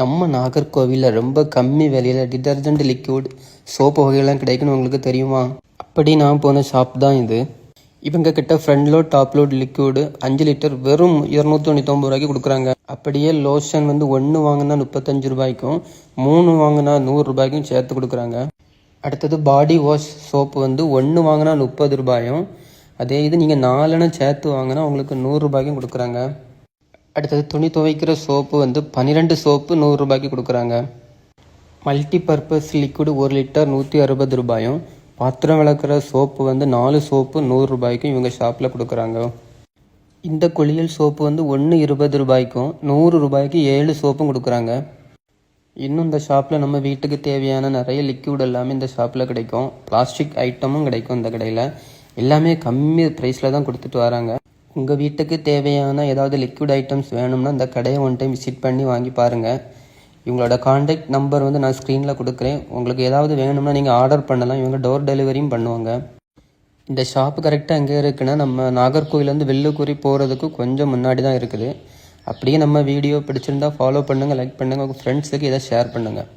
நம்ம நாகர்கோவிலில் ரொம்ப கம்மி விலையில் டிடர்ஜென்ட் லிக்யூட் சோப்பு வகையெல்லாம் கிடைக்குன்னு உங்களுக்கு தெரியுமா? அப்படி நான் போன ஷாப் தான் இது. இவங்க கிட்ட front load top load liquid அஞ்சு லிட்டர் வெறும் இரநூத்தி தொண்ணூத்தொம்பது ரூபாய்க்கு கொடுக்குறாங்க. அப்படியே லோஷன் வந்து ஒன்று வாங்கினா முப்பத்தஞ்சு ரூபாய்க்கும் மூணு வாங்கினா நூறு ரூபாய்க்கும் சேர்த்து கொடுக்குறாங்க. அடுத்தது பாடி வாஷ் சோப்பு வந்து ஒன்று வாங்கினா முப்பது ரூபாயும் அதே இது நீங்கள் நாலுன்னு சேர்த்து வாங்கினா உங்களுக்கு நூறுரூபாய்க்கும் கொடுக்குறாங்க. அடுத்தது துணி துவைக்கிற சோப்பு வந்து பன்னிரெண்டு சோப்பு நூறுரூபாய்க்கு கொடுக்குறாங்க. மல்டி பர்பஸ் லிக்விட் ஒரு லிட்டர் நூற்றி அறுபது ரூபாயும் பாத்திரம் விளக்குற சோப்பு வந்து நாலு சோப்பு நூறு ரூபாய்க்கும் இவங்க ஷாப்பில் கொடுக்குறாங்க. இந்த குளியல் சோப்பு வந்து ஒன்று இருபது ரூபாய்க்கும் நூறு ரூபாய்க்கு ஏழு சோப்பும் கொடுக்குறாங்க. இன்னும் இந்த ஷாப்பில் நம்ம வீட்டுக்கு தேவையான நிறைய லிக்விட் எல்லாமே இந்த ஷாப்பில் கிடைக்கும். பிளாஸ்டிக் ஐட்டமும் கிடைக்கும் இந்த கடையில். எல்லாமே கம்மி ப்ரைஸில் தான் கொடுத்துட்டு வராங்க. உங்கள் வீட்டுக்கு தேவையான ஏதாவது லிக்விட் ஐட்டம்ஸ் வேணும்னா இந்த கடையை ஒன் டைம் விசிட் பண்ணி வாங்கி பாருங்கள் இவங்களோட காண்டாக்ட் நம்பர் வந்து நான் ஸ்க்ரீனில் கொடுக்குறேன். உங்களுக்கு ஏதாவது வேணும்னா நீங்கள் ஆர்டர் பண்ணலாம். இவங்க டோர் டெலிவரியும் பண்ணுவாங்க. இந்த ஷாப் கரெக்டாக எங்கே இருக்குன்னா நம்ம நாகர்கோவிலேருந்து வெள்ளுக்குறி போகிறதுக்கு கொஞ்சம் முன்னாடி தான் இருக்குது. அப்படியே நம்ம வீடியோ பிடிச்சிருந்தா ஃபாலோ பண்ணுங்கள் லைக் பண்ணுங்கள் உங்கள் ஃப்ரெண்ட்ஸுக்கு இதை ஷேர் பண்ணுங்கள்